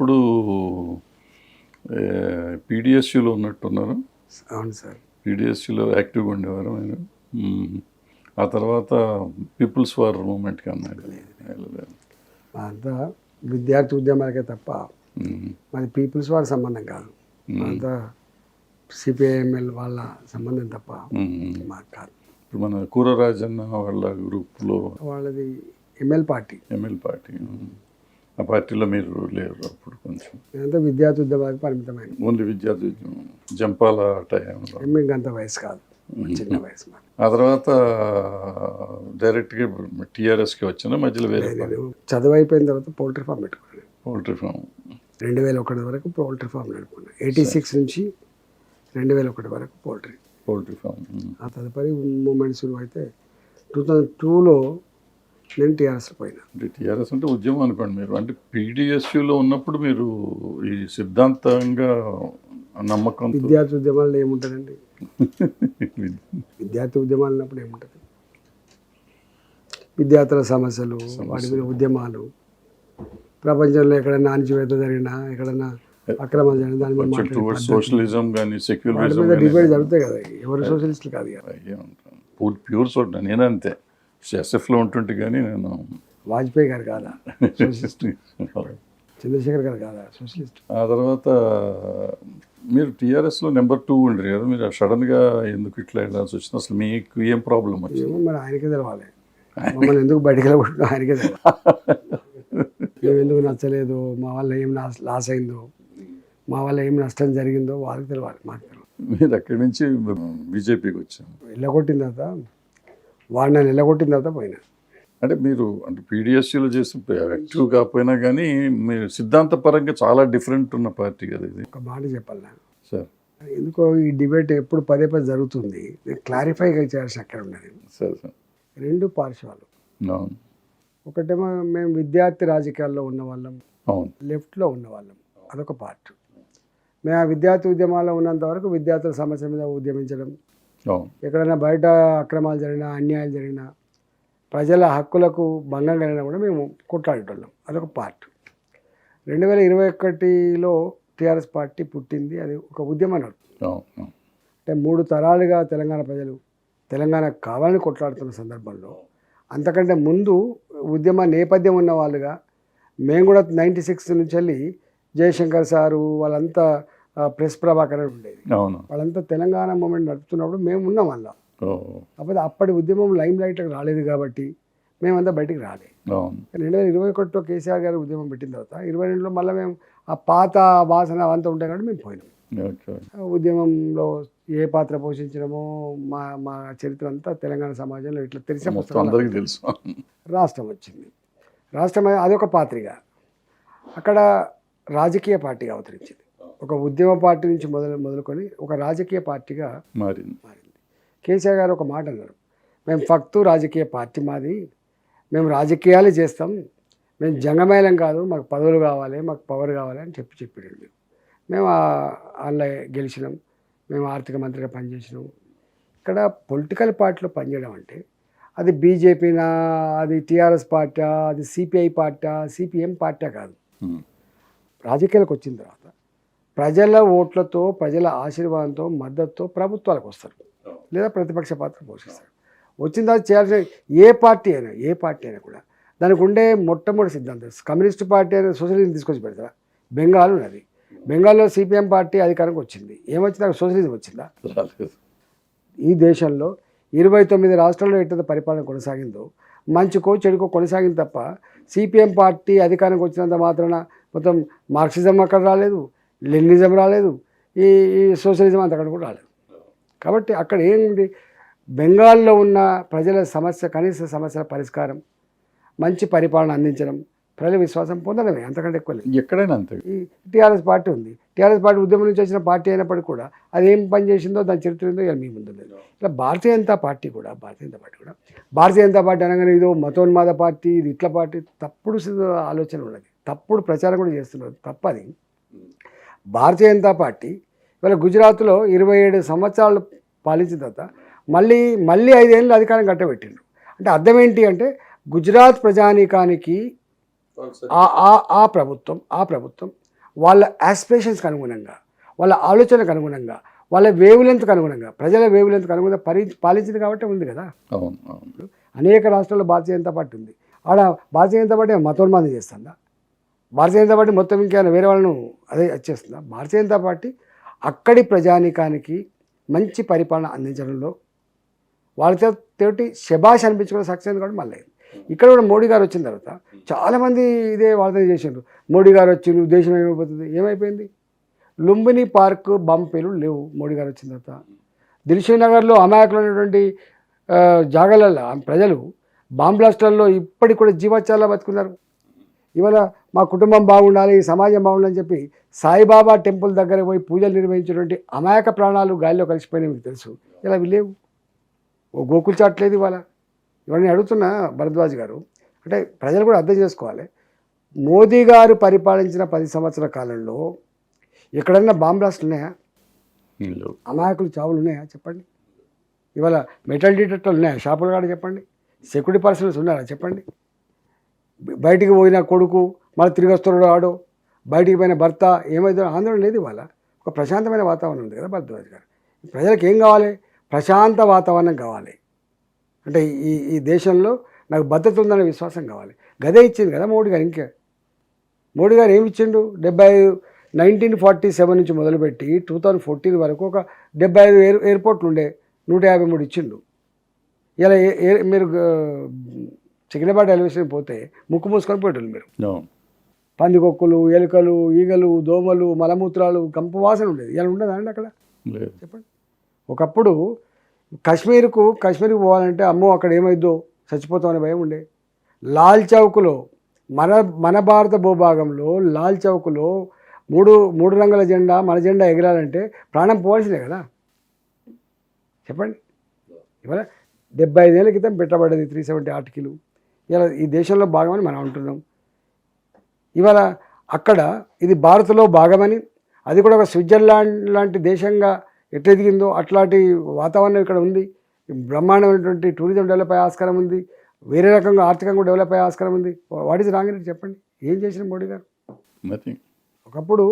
అప్పుడు పీడిఎస్యూలో ఉన్నట్టున్నారు. అవును సార్. పీడిఎస్యూలో యాక్టివ్గా ఉండేవారు ఆయన. ఆ తర్వాత పీపుల్స్ వార్ మూమెంట్కి అన్నాడు. అంతా విద్యార్థి ఉద్యమాలకే తప్ప. మాది పీపుల్స్ వారి సంబంధం కాదు. అంతా సిపిఐఎంఎల్ వాళ్ళ సంబంధం తప్ప. మాకు కాదు. ఇప్పుడు మన కూరరాజన్న వాళ్ళ గ్రూప్లో వాళ్ళది ఎంఎల్ పార్టీ ఎమ్మెల్ పార్టీ. ఆ పార్టీలో మీరు లేరు అప్పుడు కొంచెం. విద్యార్థి ఉద్యమాలకు పరిమితమైన. ఓన్లీ విద్యార్థి ఉద్యమం. జంపాల టైంలో. మీకు అంత వయసు కాదు. చిన్న వయసు ఆ తర్వాత డైరెక్ట్గా టీఆర్ఎస్కి వచ్చిన మధ్యలో వేరే చదువు అయిపోయిన తర్వాత పౌల్ట్రీ ఫామ్ పెట్టుకున్నాను. Poultry farm. రెండు వేల ఒకటి వరకు పౌల్ట్రీ ఫామ్ నడుపుకున్నాను ఎయిటీ సిక్స్ నుంచి రెండు వేల ఒకటి వరకు పౌల్ట్రీ. Poultry farm. ఆ తదుపరి మూమెంట్ శురు అయితే టూ థౌజండ్ టూలో నేను టీఆర్ఎస్ పోయినా. అంటే టీఆర్ఎస్ అంటే ఉద్యమం అనుకోండి మీరు. అంటే పీడిఎస్యూలో ఉన్నప్పుడు మీరు ఈ సిద్ధాంతంగా నమ్మకం విద్యార్థి ఉద్యమాల్లో ఏముంటుందండి? విద్యార్థి ఉద్యమాలు ఉన్నప్పుడు ఏముంటుంది? విద్యార్థుల సమస్యలు వాటి మీద ఉద్యమాలు. ప్రపంచంలో ఎక్కడైనా అణచివేత జరిగినా ఎక్కడైనా అక్రమాలు జరిగినా దాని మీద. సోషలిజం కానీ సెక్యులరిజం డిబేట్ జరుగుతాయి కదా. ఎవరు సోషలిస్టులు కాదు కదా. ప్యూర్ ప్యూర్ సోట నేను అంతే ఎస్ఎఫ్లో ఉంటుంటే కానీ నేను వాజ్పేయి గారు కాదా? సోషలిస్ట్. చంద్రశేఖర్ గారు కాదా? సోషలిస్ట్. ఆ తర్వాత మీరు టీఆర్ఎస్లో నెంబర్ టూ ఉండరు కదా మీరు సడన్గా ఎందుకు ఇట్లా వెళ్ళాల్సి వచ్చింది? అసలు మీకు ఏం ప్రాబ్లం వచ్చింది? మరి ఆయనకే తెలవాలి. మమ్మల్ని ఎందుకు బయటికి వెళ్ళకుండా ఆయనకే మేము ఎందుకు నచ్చలేదు? మా వల్ల ఏం లాస్- లాస్ అయిందో? మా వల్ల ఏం నష్టం జరిగిందో వాళ్ళకి తెలవాలి. మాకు తెలవాలి. మీరు అక్కడి నుంచి బీజేపీకి వచ్చాను వెళ్ళగొట్టిన తర్వాత వాడు నన్ను వెళ్ళగొట్టిన తర్వాత పోయినా. అంటే మీరు అంటే పీడిఎస్సీలో చేసి యాక్టివ్ కాకపోయినా కానీ మీరు సిద్ధాంతపరంగా చాలా డిఫరెంట్ ఉన్న పార్టీ కదా ఇది. ఒక మాట చెప్పాలి సార్. ఎందుకో ఈ డిబేట్ ఎప్పుడు పదే పదే జరుగుతుంది. నేను క్లారిఫైగా చేయాల్సిన అక్కడ ఉన్నది సరే సార్. రెండు పార్శ్వాలు అవును. ఒకటేమో మేము విద్యార్థి రాజకీయాల్లో ఉన్న వాళ్ళం. అవును. లెఫ్ట్లో ఉన్న వాళ్ళం. అదొక పార్ట్. మేము ఆ విద్యార్థి ఉద్యమాల్లో ఉన్నంత వరకు విద్యార్థుల సమస్య మీద ఉద్యమించడం. ఎక్కడైనా బయట అక్రమాలు జరిగినా అన్యాయాలు జరిగినా ప్రజల హక్కులకు భంగం కలిగినా కూడా మేము కొట్లాడేటోళ్ళం. అదొక పార్ట్. రెండు వేల ఇరవై ఒకటిలో టీఆర్ఎస్ పార్టీ పుట్టింది. అది ఒక ఉద్యమం అంటే మూడు తరాలుగా తెలంగాణ ప్రజలు తెలంగాణ కావాలని కొట్లాడుతున్న సందర్భంలో అంతకంటే ముందు ఉద్యమ నేపథ్యం ఉన్న వాళ్ళుగా మేము కూడా నైంటీ సిక్స్ నుంచి వెళ్ళి జయశంకర్ సారు వాళ్ళంతా ప్రెస్ ప్రభాకర్ ఉండేది. వాళ్ళంతా తెలంగాణ మూమెంట్ నడుపుతున్నప్పుడు మేము ఉన్నాం అందులో కాకపోతే అప్పటి ఉద్యమం లైమ్ లైట్కి రాలేదు కాబట్టి మేమంతా బయటికి రాలేదు రెండు వేల ఇరవై ఒకటిలో కేసీఆర్ గారు ఉద్యమం పెట్టిన తర్వాత ఇరవై రెండులో మళ్ళీ మేము ఆ పాత వాసన అవంతా ఉంటాయి కాబట్టి మేము పోయినాం. ఉద్యమంలో ఏ పాత్ర పోషించడమో మా మా చరిత్ర అంతా తెలంగాణ సమాజంలో ఇట్లా తెలిసే అందరికీ తెలుసు. రాష్ట్రం వచ్చింది. రాష్ట్రం అదొక పాత్రిక. అక్కడ రాజకీయ పార్టీగా అవతరించింది. ఒక ఉద్యమ పార్టీ నుంచి మొదలు మొదలుకొని ఒక రాజకీయ పార్టీగా మారింది. మారింది. కేసీఆర్ గారు ఒక మాట అన్నారు. మేము ఫక్తు రాజకీయ పార్టీ మాది. మేము రాజకీయాలు చేస్తాం. మేము జంగమేళం కాదు. మాకు పదవులు కావాలి. మాకు పవర్ కావాలి అని చెప్పి చెప్పాడు మేము మేము అందులో గెలిచినాం. మేము ఆర్థిక మంత్రిగా పనిచేసినాం. ఇక్కడ పొలిటికల్ పార్టీలో పనిచేయడం అంటే అది బీజేపీనా అది టీఆర్ఎస్ పార్టీ అది సిపిఐ పార్టీ సిపిఎం పార్టీ కాదు. రాజకీయాలకు వచ్చిన తర్వాత ప్రజల ఓట్లతో ప్రజల ఆశీర్వాదంతో మద్దతుతో ప్రభుత్వాలకు వస్తారు. లేదా ప్రతిపక్ష పాత్ర పోషిస్తారు. వచ్చిన తర్వాత చేయాల్సిన ఏ పార్టీ అయినా ఏ పార్టీ అయినా కూడా దానికి ఉండే మొట్టమొదటి సిద్ధాంతం కమ్యూనిస్ట్ పార్టీ అయినా సోషలిజం తీసుకొచ్చి పెడతారా? బెంగాల్ ఉన్నది. బెంగాల్లో సిపిఎం పార్టీ అధికారంకి వచ్చింది. ఏమొచ్చింది? అక్కడ సోషలిజం వచ్చిందా? ఈ దేశంలో ఇరవై తొమ్మిది రాష్ట్రాల్లో ఎట్లా పరిపాలన కొనసాగిందో మంచుకో చెడుకో కొనసాగింది తప్ప సిపిఎం పార్టీ అధికారానికి వచ్చినంత మాత్రాన మొత్తం మార్క్సిజం అక్కడ రాలేదు. లెనిజం రాలేదు ఈ ఈ సోషలిజం అంత అక్కడ కూడా రాలేదు. కాబట్టి అక్కడ ఏంది బెంగాల్లో ఉన్న ప్రజల సమస్య కనీస సమస్యల పరిష్కారం మంచి పరిపాలన అందించడం ప్రజల విశ్వాసం పొందడమే అంతకంటే ఎక్కువ లేదు. ఎక్కడైనా అంతే. ఈ టీఆర్ఎస్ పార్టీ ఉంది. టీఆర్ఎస్ పార్టీ ఉద్యమం నుంచి వచ్చిన పార్టీ అయినప్పటికీ కూడా అది ఏం పని చేసిందో దాని చరిత్ర ఏందో ఇక మీ ముందు లేదు. ఇట్లా భారతీయ జనతా పార్టీ కూడా భారతీయ జనతా పార్టీ కూడా భారతీయ జనతా పార్టీ అనగానే ఇదో మతోన్మాద పార్టీ ఇది ఇట్ల పార్టీ తప్పుడు ఆలోచన ఉన్నది తప్పుడు ప్రచారం కూడా చేస్తున్నారు. తప్పది. భారతీయ జనతా పార్టీ ఇవాళ గుజరాత్లో ఇరవై ఏడు సంవత్సరాలు పాలించిన తర్వాత మళ్ళీ మళ్ళీ ఐదేళ్ళు అధికారం కట్టబెట్టిండ్రు. అంటే అర్థం ఏంటి అంటే గుజరాత్ ప్రజానీకానికి ఆ ఆ ఆ ప్రభుత్వం ఆ ప్రభుత్వం వాళ్ళ ఆస్పిరేషన్స్కి అనుగుణంగా వాళ్ళ ఆలోచనకు అనుగుణంగా వాళ్ళ వేవ్ లెంత్కి అనుగుణంగా ప్రజల వేవ్ లెంత్కి అనుగుణంగా పరి పాలించింది కాబట్టి ఉంది కదా. అనేక రాష్ట్రాల్లో భారతీయ జనతా పార్టీ ఉంది. ఆడ భారతీయ జనతా పార్టీ మతోన్మాదం చేస్తుందా? భారతీయ జనతా పార్టీ మొత్తం ఇంకా వేరే వాళ్ళను అదే చేస్తుందా. భారతీయ జనతా పార్టీ అక్కడి ప్రజానీకానికి మంచి పరిపాలన అందించడంలో వాళ్ళతో తోటి శబాష్ అనిపించుకున్న సక్సెస్ కూడా మళ్ళీ ఇక్కడ కూడా మోడీ గారు వచ్చిన తర్వాత చాలామంది ఇదే వార్త చేసిండ్రు. మోడీ గారు వచ్చి దేశం ఏమైపోతుంది? ఏమైపోయింది? లుంబిని పార్క్ బంపీలు లేవు మోడీ గారు వచ్చిన తర్వాత. దిల్షీ నగర్లో అమాయకులు ఉన్నటువంటి జాగాలలో ప్రజలు బాంబ్లాస్టర్లో ఇప్పటికి కూడా జీవోత్సవాల్లో బతుకున్నారు. ఇవాళ మా కుటుంబం బాగుండాలి ఈ సమాజం బాగుండాలని చెప్పి సాయిబాబా టెంపుల్ దగ్గర పోయి పూజలు నిర్వహించినటువంటి అమాయక ప్రాణాలు గాలిలో కలిసిపోయినాయి మీకు తెలుసు. ఇలా లేవు ఓ గోకుల్ చాట్లేదు ఇవాళ. ఇవన్నీ అడుగుతున్నా భరద్వాజ్ గారు. అంటే ప్రజలు కూడా అర్థం చేసుకోవాలి. మోదీ గారు పరిపాలించిన పది సంవత్సరాల కాలంలో ఎక్కడన్నా బాంబ్ బ్లాస్ట్లు ఉన్నాయా. అమాయకులు చావులు ఉన్నాయా? చెప్పండి. ఇవాళ మెటల్ డిటెక్టర్లు ఉన్నాయా? షాపులు కాడ చెప్పండి. సెక్యూరిటీ పర్సన్స్ ఉన్నారా? చెప్పండి. బయటికి పోయిన కొడుకు మళ్ళీ తిరిగి వస్తున్నాడు ఆడో. బయటికి పోయిన భర్త ఏమైందో ఆందోళన లేదు ఇవాళ. ఒక ప్రశాంతమైన వాతావరణం ఉంది కదా భరద్వాజ్ గారు. ప్రజలకు ఏం కావాలి? ప్రశాంత వాతావరణం కావాలి. అంటే ఈ ఈ దేశంలో నాకు భద్రత ఉందనే విశ్వాసం కావాలి. గదే ఇచ్చింది కదా మోడీ గారు ఇంకా. మోడీ గారు ఏమి ఇచ్చిండు? డెబ్బై ఐదు నైన్టీన్ ఫార్టీ సెవెన్ నుంచి మొదలుపెట్టి టూ థౌజండ్ ఫోర్టీన్ వరకు ఒక డెబ్బై ఐదు ఎయిర్ ఎయిర్పోర్ట్లు ఉండే. నూట యాభై మూడు ఇచ్చిండు. ఇలా మీరు చికెనబాట ఎలివేషన్ పోతే ముక్కు మూసుకొని పోయేటోళ్ళు మీరు. పందికొక్కులు ఎలుకలు ఈగలు దోమలు మలమూత్రాలు కంపు వాసన ఉండేది. ఇలా ఉండదా అండి అక్కడ? లేదు. చెప్పండి. ఒకప్పుడు కాశ్మీర్కు కాశ్మీర్కి పోవాలంటే అమ్మో అక్కడ ఏమైద్దో? చచ్చిపోతామనే భయం ఉండే. లాల్ చౌక్లో మన మన భారత భూభాగంలో లాల్ చౌక్లో మూడు మూడు రంగుల జెండా మన జెండా ఎగరాలంటే ప్రాణం పోవాల్సిందే కదా. చెప్పండి. ఇవాళ డెబ్బై ఐదేళ్ళ క్రితం పెట్టబడ్డది త్రీ సెవెంటీ ఆర్టికల్. ఇలా ఈ దేశంలో భాగమని మనం అంటున్నాం. ఇవాళ అక్కడ ఇది భారత్లో భాగమని అది కూడా ఒక స్విట్జర్లాండ్ లాంటి దేశంగా ఎట్లా ఎదిగిందో అట్లాంటి వాతావరణం ఇక్కడ ఉంది. బ్రహ్మాండమైనటువంటి టూరిజం డెవలప్ అయ్యే ఆస్కారం ఉంది. వేరే రకంగా ఆర్థికంగా డెవలప్ అయ్యే ఆస్కారం ఉంది. వాట్ ఈజ్ రాంగ్ చెప్పండి. ఏం చేసిన మోడీ గారు? ఒకప్పుడు